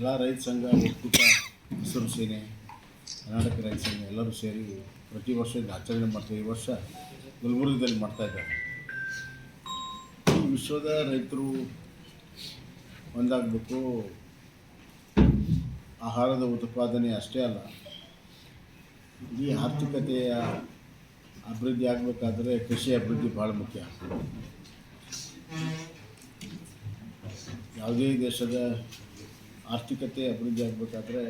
ಎಲ್ಲ ರೈತ ಸಂಘ, ಒಕ್ಕೂಟ, ಹಸಿರು ಸೇನೆ, ಕರ್ನಾಟಕ ರೈತ ಸಂಘ ಎಲ್ಲರೂ ಸೇರಿ ಪ್ರತಿ ವರ್ಷ ಇದು ಆಚರಣೆ ಮಾಡ್ತೀವಿ. ಈ ವರ್ಷ ಗುಲ್ಬರ್ಗದಲ್ಲಿ ಮಾಡ್ತಾ ಇದ್ದಾರೆ. ಈ ವಿಶ್ವದ ರೈತರು ಒಂದಾಗಬೇಕು. ಆಹಾರದ ಉತ್ಪಾದನೆ ಅಷ್ಟೇ ಅಲ್ಲ, ಈ ಆರ್ಥಿಕತೆಯ ಅಭಿವೃದ್ಧಿ ಆಗಬೇಕಾದ್ರೆ ಕೃಷಿ ಅಭಿವೃದ್ಧಿ ಭಾಳ ಮುಖ್ಯ. ಯಾವುದೇ ದೇಶದ ಆರ್ಥಿಕತೆ ಅಭಿವೃದ್ಧಿ ಆಗಬೇಕಾದ್ರೆ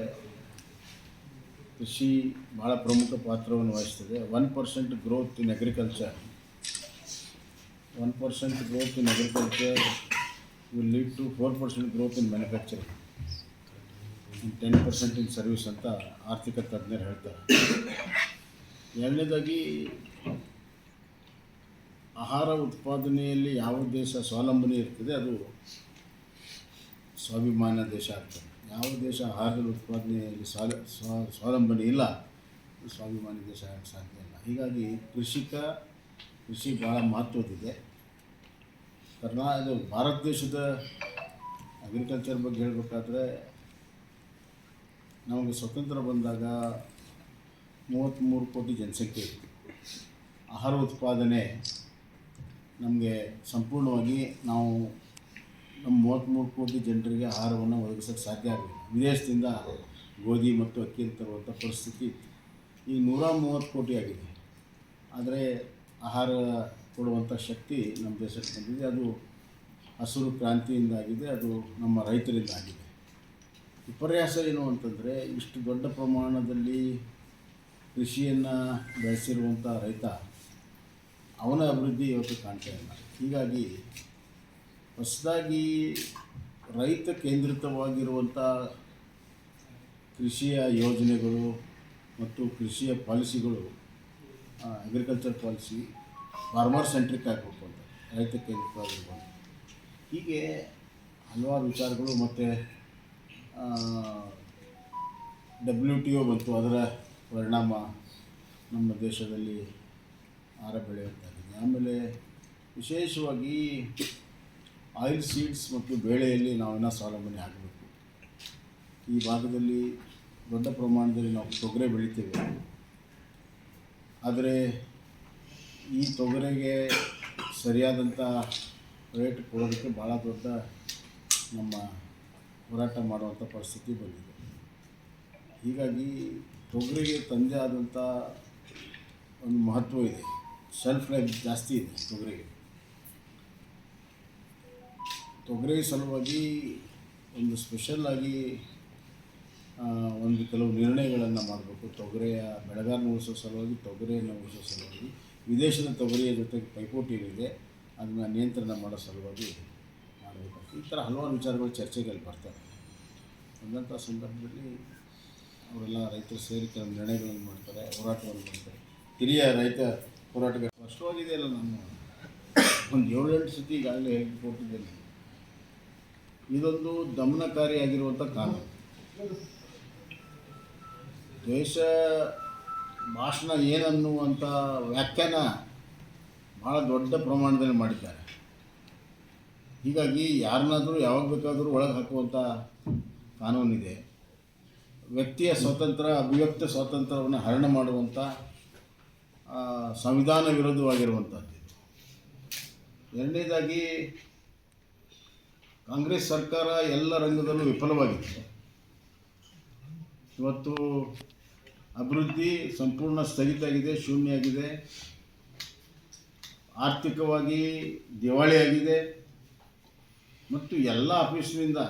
ಕೃಷಿ ಭಾಳ ಪ್ರಮುಖ ಪಾತ್ರವನ್ನು ವಹಿಸ್ತದೆ. One percent growth in agriculture one percent growth in agriculture will lead to four percent growth in manufacturing ten percent in service ಅಂತ ಆರ್ಥಿಕ ತಜ್ಞರು ಹೇಳ್ತಾರೆ. ಎರಡನೇದಾಗಿ, ಆಹಾರ ಉತ್ಪಾದನೆಯಲ್ಲಿ ಯಾವ ದೇಶ ಸ್ವಾವಲಂಬನೆ ಇರ್ತದೆ ಅದು ಸ್ವಾಭಿಮಾನ ದೇಶ ಆಗ್ತದೆ. ಯಾವ ದೇಶ ಆಹಾರದ ಉತ್ಪಾದನೆಯಲ್ಲಿ ಸ್ವಾವಲಂಬನೆ ಇಲ್ಲ ಸ್ವಾಭಿಮಾನಿ ದೇಶ ಆಗಕ್ಕೆ ಸಾಧ್ಯ ಇಲ್ಲ. ಹೀಗಾಗಿ ಕೃಷಿಕ, ಕೃಷಿ ಭಾಳ ಮಹತ್ವದಿದೆ ಕರ್ನಾಟಕ ಭಾರತ ದೇಶದ ಅಗ್ರಿಕಲ್ಚರ್ ಬಗ್ಗೆ ಹೇಳಬೇಕಾದ್ರೆ, ನಮಗೆ ಸ್ವತಂತ್ರ ಬಂದಾಗ ಮೂವತ್ತ್ಮೂರು ಕೋಟಿ ಜನಸಂಖ್ಯೆ ಇತ್ತು. ಆಹಾರ ಉತ್ಪಾದನೆ ನಮಗೆ ಸಂಪೂರ್ಣವಾಗಿ ನಾವು ನಮ್ಮ ಮೂವತ್ತ್ಮೂರು ಕೋಟಿ ಜನರಿಗೆ ಆಹಾರವನ್ನು ಒದಗಿಸೋಕ್ಕೆ ಸಾಧ್ಯ ಆಗಲಿಲ್ಲ. ವಿದೇಶದಿಂದ ಗೋಧಿ ಮತ್ತು ಅಕ್ಕಿ ತರುವಂಥ ಪರಿಸ್ಥಿತಿ ಇತ್ತು. ಈಗ ನೂರ ಮೂವತ್ತು ಕೋಟಿ ಆಗಿದೆ. ಆದರೆ ಆಹಾರ ಕೊಡುವಂಥ ಶಕ್ತಿ ನಮ್ಮ ದೇಶಕ್ಕೆ ಬಂದಿದೆ. ಅದು ಹಸಿರು ಕ್ರಾಂತಿಯಿಂದ ಆಗಿದೆ, ಅದು ನಮ್ಮ ರೈತರಿಂದ ಆಗಿದೆ. ವಿಪರ್ಯಾಸ ಏನು ಅಂತಂದರೆ, ಇಷ್ಟು ದೊಡ್ಡ ಪ್ರಮಾಣದಲ್ಲಿ ಕೃಷಿಯನ್ನು ಬೆಳೆಸಿರುವಂಥ ರೈತ ಅವನ ಅಭಿವೃದ್ಧಿ ಇವತ್ತು ಕಾಣ್ತಾ ಇಲ್ಲ. ಹೀಗಾಗಿ ಹೊಸದಾಗಿ ರೈತ ಕೇಂದ್ರಿತವಾಗಿರುವಂಥ ಕೃಷಿಯ ಯೋಜನೆಗಳು ಮತ್ತು ಕೃಷಿಯ ಪಾಲಿಸಿಗಳು ಅಗ್ರಿಕಲ್ಚರ್ ಪಾಲಿಸಿ ಫಾರ್ಮರ್ ಸೆಂಟ್ರಿಕ್ ಆಗಬೇಕು ಅಂತ, ರೈತ ಕೇಂದ್ರಿತವಾಗಿರ್ಬೋದು. ಹೀಗೆ ಹಲವಾರು ವಿಚಾರಗಳು ಮತ್ತು ಡಬ್ಲ್ಯೂ ಟಿ ಒ ಬಂತು ಅದರ ಪರಿಣಾಮ ನಮ್ಮ ದೇಶದಲ್ಲಿ ಆರ ಬೆಳೆಯುವಂತಾಗಿದೆ. ಆಮೇಲೆ ವಿಶೇಷವಾಗಿ ಆಯಿಲ್ ಸೀಡ್ಸ್ ಮತ್ತು ಬೇಳೆಯಲ್ಲಿ ನಾವಿನ್ನೂ ಸ್ವಾವಲಂಬನೆ ಆಗಬೇಕು. ಈ ಭಾಗದಲ್ಲಿ ದೊಡ್ಡ ಪ್ರಮಾಣದಲ್ಲಿ ನಾವು ತೊಗರೆ ಬೆಳಿತೇವೆ. ಆದರೆ ಈ ತೊಗರೆಗೆ ಸರಿಯಾದಂಥ ರೇಟ್ ಕೊಡೋದಕ್ಕೆ ಭಾಳ ದೊಡ್ಡ ನಮ್ಮ ಹೋರಾಟ ಮಾಡುವಂಥ ಪರಿಸ್ಥಿತಿ ಬಂದಿದೆ. ಹೀಗಾಗಿ ತೊಗರಿಗೆ ತಂದೆ ಆದಂಥ ಒಂದು ಮಹತ್ವ ಇದೆ. ಸೆಲ್ಫ್ ಲೈಫ್ ಜಾಸ್ತಿ ಇದೆ ತೊಗರಿಗೆ. ತೊಗರಿ ಸಲುವಾಗಿ ಒಂದು ಸ್ಪೆಷಲ್ಲಾಗಿ ಒಂದು ಕೆಲವು ನಿರ್ಣಯಗಳನ್ನು ಮಾಡಬೇಕು. ತೊಗರಿಯ ಬೆಳೆಗಾರನ ಉಳಿಸೋ ಸಲುವಾಗಿ, ತೊಗರಿಯನ್ನು ಉಳಿಸೋ ಸಲುವಾಗಿ, ವಿದೇಶದ ತೊಗರಿಯ ಜೊತೆಗೆ ಪೈಪೋಟಿ ಏನಿದೆ ಅದನ್ನು ನಿಯಂತ್ರಣ ಮಾಡೋ ಸಲುವಾಗಿ ಮಾಡಬೇಕು ಈ ಥರ ಹಲವಾರು ವಿಚಾರಗಳು ಚರ್ಚೆಗೆ ಬರ್ತವೆ ಅಂದಂಥ ಸಂದರ್ಭದಲ್ಲಿ ಅವರೆಲ್ಲ ರೈತರು ಸೇರಿ ಕೆಲವು ನಿರ್ಣಯಗಳನ್ನು ಮಾಡ್ತಾರೆ, ಹೋರಾಟವನ್ನು ಮಾಡ್ತಾರೆ. ಹಿರಿಯ ರೈತ ಹೋರಾಟಗಾರ ಸ್ಪಷ್ಟವಾಗಿದೆ ಅಲ್ಲ ನಾನು? ಒಂದು ಏಳು ಎಂಟು ಸತಿ ಈಗಾಗಲೇ ಕೊಟ್ಟಿದ್ದೇನೆ ಇದೊಂದು ದಮನಕಾರಿಯಾಗಿರುವಂಥ ಕಾನೂನು ದೇಶ ಭಾಷಣ ಏನನ್ನುವಂಥ ವ್ಯಾಖ್ಯಾನ ಭಾಳ ದೊಡ್ಡ ಪ್ರಮಾಣದಲ್ಲಿ ಮಾಡಿದ್ದಾರೆ. ಹೀಗಾಗಿ ಯಾರನ್ನಾದರೂ ಯಾವಾಗ ಬೇಕಾದರೂ ಒಳಗೆ ಹಾಕುವಂಥ ಕಾನೂನಿದೆ. ವ್ಯಕ್ತಿಯ ಸ್ವಾತಂತ್ರ್ಯ ಅಭಿವ್ಯಕ್ತ ಸ್ವಾತಂತ್ರ್ಯವನ್ನು ಹರಣ ಮಾಡುವಂಥ ಸಂವಿಧಾನ ವಿರೋಧವಾಗಿರುವಂಥದ್ದು. ಎರಡನೇದಾಗಿ ಕಾಂಗ್ರೆಸ್ ಸರ್ಕಾರ ಎಲ್ಲ ರಂಗದಲ್ಲೂ ವಿಫಲವಾಗಿದೆ ಇವತ್ತು ಅಭಿವೃದ್ಧಿ ಸಂಪೂರ್ಣ ಸ್ಥಗಿತ ಆಗಿದೆ, ಶೂನ್ಯ ಆಗಿದೆ. ಆರ್ಥಿಕವಾಗಿ ದಿವಾಳಿಯಾಗಿದೆ ಮತ್ತು ಎಲ್ಲ ಆಫೀಸ್ನಿಂದ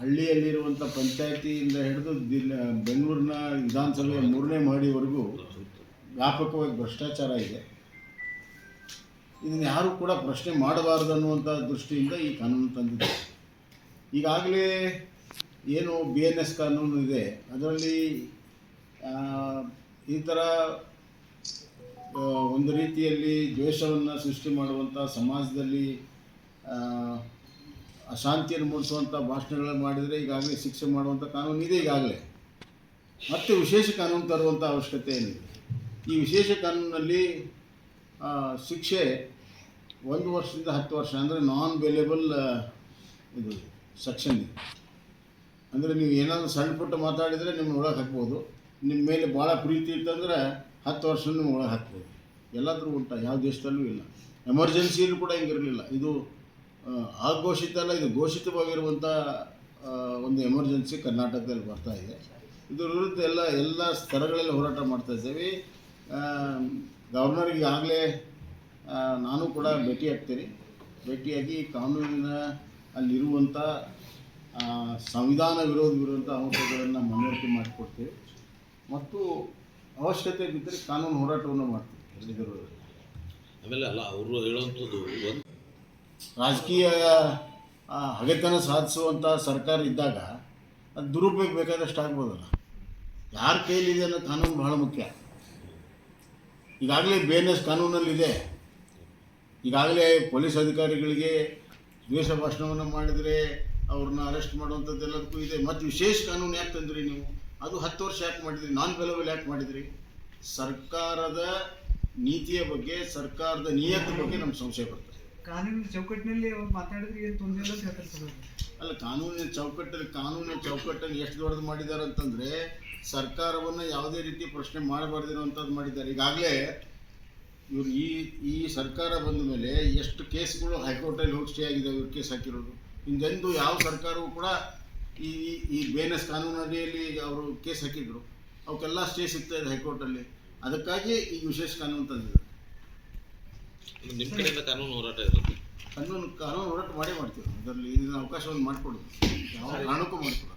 ಹಳ್ಳಿಯಲ್ಲಿರುವಂಥ ಪಂಚಾಯತಿಯಿಂದ ಹಿಡಿದು ದಿಲ್, ಬೆಂಗಳೂರಿನ ವಿಧಾನಸಭೆಯ ಮೂರನೇ ಮಹಡಿವರೆಗೂ ವ್ಯಾಪಕವಾಗಿ ಭ್ರಷ್ಟಾಚಾರ ಇದೆ. ಇದನ್ನು ಯಾರೂ ಕೂಡ ಪ್ರಶ್ನೆ ಮಾಡಬಾರ್ದು ಅನ್ನುವಂಥ ದೃಷ್ಟಿಯಿಂದ ಈ ಕಾನೂನು ತಂದಿದೆ. ಈಗಾಗಲೇ ಏನು ಬಿ ಎನ್ ಎಸ್ ಕಾನೂನು ಇದೆ, ಅದರಲ್ಲಿ ಈ ಥರ ಒಂದು ರೀತಿಯಲ್ಲಿ ದ್ವೇಷವನ್ನು ಸೃಷ್ಟಿ ಮಾಡುವಂಥ ಸಮಾಜದಲ್ಲಿ ಅಶಾಂತಿಯನ್ನು ಮೂಡಿಸುವಂಥ ಭಾಷಣಗಳನ್ನು ಮಾಡಿದರೆ ಈಗಾಗಲೇ ಶಿಕ್ಷೆ ಮಾಡುವಂಥ ಕಾನೂನು ಇದೆ ಈಗಾಗಲೇ. ಮತ್ತೆ ವಿಶೇಷ ಕಾನೂನು ತರುವಂಥ ಅವಶ್ಯಕತೆ ಏನಿದೆ? ಈ ವಿಶೇಷ ಕಾನೂನಲ್ಲಿ ಶಿಕ್ಷೆ ಒಂದು ವರ್ಷದಿಂದ ಹತ್ತು ವರ್ಷ ಅಂದರೆ ನಾನ್ ವೇಲೇಬಲ್ ಇದು. ಸೆಕ್ಷನ್ ಇದೆ ಅಂದರೆ ನೀವು ಏನಾದರೂ ಸಣ್ಣ ಪುಟ್ಟ ಮಾತಾಡಿದರೆ ನಿಮ್ಮನ್ನ ಒಳಗೆ ಹಾಕ್ಬೋದು. ನಿಮ್ಮ ಮೇಲೆ ಭಾಳ ಪ್ರೀತಿ ಇತ್ತಂದರೆ ಹತ್ತು ವರ್ಷ ನಿಮ್ಮ ಒಳಗೆ ಹಾಕ್ಬೋದು. ಎಲ್ಲಾದರೂ ಉಂಟ, ಯಾವ ದೇಶದಲ್ಲೂ ಇಲ್ಲ. ಎಮರ್ಜೆನ್ಸಿಯಲ್ಲೂ ಕೂಡ ಹಿಂಗಿರಲಿಲ್ಲ. ಇದು ಅಘೋಷಿತ ಅಲ್ಲ, ಇದು ಘೋಷಿತವಾಗಿರುವಂಥ ಒಂದು ಎಮರ್ಜೆನ್ಸಿ ಕರ್ನಾಟಕದಲ್ಲಿ ಬರ್ತಾ ಇದೆ. ಇದರ ವಿರುದ್ಧ ಎಲ್ಲ ಎಲ್ಲ ಸ್ತರಗಳಲ್ಲಿ ಹೋರಾಟ ಮಾಡ್ತಾ ಇದ್ದೇವೆ. ಗವರ್ನರ್ಗೆ ಆಗಲೇ ನಾನು ಕೂಡ ಭೇಟಿ ಆಗ್ತೀನಿ ಭೇಟಿಯಾಗಿ ಕಾನೂನಿನ ಅಲ್ಲಿರುವಂಥ ಸಂವಿಧಾನ ಸಂವಿಧಾನ ವಿರೋಧವಿರುವಂಥ ಅಂಶಗಳನ್ನು ಮನವರಿಕೆ ಮಾಡಿಕೊಡ್ತೇವೆ. ಮತ್ತು ಅವಶ್ಯಕತೆ ಬಿದ್ದರೆ ಕಾನೂನು ಹೋರಾಟವನ್ನು ಮಾಡ್ತೀವಿ ಆಮೇಲೆ ಅಲ್ಲ ಅವರು ಹೇಳುವಂಥದ್ದು ಒಂದು ರಾಜಕೀಯ ಹಗೆತನ ಸಾಧಿಸುವಂಥ ಸರ್ಕಾರ ಇದ್ದಾಗ ಅದು ದುರುಪಯೋಗ ಬೇಕಾದಷ್ಟು ಆಗ್ಬೋದಲ್ಲ. ಯಾರ ಕೈಲಿದೆ ಅನ್ನೋ ಕಾನೂನು ಬಹಳ ಮುಖ್ಯ. ಈಗಾಗಲೇ ಬಿ ಎನ್ ಎಸ್ ಕಾನೂನಲ್ಲಿದೆ. ಈಗಾಗಲೇ ಪೊಲೀಸ್ ಅಧಿಕಾರಿಗಳಿಗೆ ದ್ವೇಷ ಭಾಷಣವನ್ನು ಮಾಡಿದರೆ ಅವ್ರನ್ನ ಅರೆಸ್ಟ್ ಮಾಡುವಂಥದ್ದೆಲ್ಲದಕ್ಕೂ ಇದೆ. ಮತ್ತು ವಿಶೇಷ ಕಾನೂನು ಯಾಕೆ ತಂದ್ರಿ ನೀವು? ಅದು ಹತ್ತು ವರ್ಷ ಯಾಕೆ ಮಾಡಿದ್ರಿ? ನಾನ್ ಬೆಲಬಲ್ ಯಾಕೆ ಮಾಡಿದ್ರಿ? ಸರ್ಕಾರದ ನೀತಿಯ ಬಗ್ಗೆ ಸರ್ಕಾರದ ನಿಯತ ಬಗ್ಗೆ ನಮ್ಗೆ ಸಂಶಯ ಬರ್ತದೆ. ಕಾನೂನಿನ ಚೌಕಟ್ಟಿನಲ್ಲಿ ಅವ್ರು ಮಾತಾಡಿದ್ರೆ ಏನು ತೊಂದರೆ ಇಲ್ಲ ಅಂತ ಹೇಳ್ತಾರೆ ಅಲ್ಲ ಕಾನೂನಿನ ಚೌಕಟ್ಟಲ್ಲಿ ಕಾನೂನಿನ ಚೌಕಟ್ಟನ್ನು ಎಷ್ಟು ದೊಡ್ಡದು ಮಾಡಿದ್ದಾರೆ ಅಂತಂದರೆ ಸರ್ಕಾರವನ್ನು ಯಾವುದೇ ರೀತಿ ಪ್ರಶ್ನೆ ಮಾಡಬಾರ್ದಿರುವಂಥದ್ದು ಮಾಡಿದ್ದಾರೆ. ಈಗಾಗಲೇ ಇವರು ಈ ಈ ಸರ್ಕಾರ ಬಂದ ಮೇಲೆ ಎಷ್ಟು ಕೇಸ್ಗಳು ಹೈಕೋರ್ಟಲ್ಲಿ ಹೋಗಿ ಸ್ಟೇ ಆಗಿದೆ ಇವ್ರ ಕೇಸ್ ಹಾಕಿರೋದು. ಹಿಂದೆಂದು ಯಾವ ಸರ್ಕಾರವೂ ಕೂಡ ಈ ಈ- ಬೇನಸ್ ಕಾನೂನು ಅಡಿಯಲ್ಲಿ ಅವರು ಕೇಸ್ ಹಾಕಿದ್ರು. ಅವಕ್ಕೆಲ್ಲ ಸ್ಟೇ ಸಿಗ್ತಾ ಇದೆ ಹೈಕೋರ್ಟಲ್ಲಿ. ಅದಕ್ಕಾಗಿ ಈ ವಿಶೇಷ ಕಾನೂನು ತಂದಿದ್ರು ನಿಮ್ಮ ಕಡೆಯಿಂದ ಕಾನೂನು ಹೋರಾಟ ಇರುತ್ತೆ. ಕಾನೂನು ಕಾನೂನು ಹೋರಾಟ ಮಾಡೇ ಮಾಡ್ತೀವಿ. ಅದರಲ್ಲಿ ಇದನ್ನ ಅವಕಾಶವನ್ನು ಮಾಡಿಕೊಡೋದು. ಯಾವ ಕಾರಣಕ್ಕೂ ಮಾಡಿಕೊಡೋದು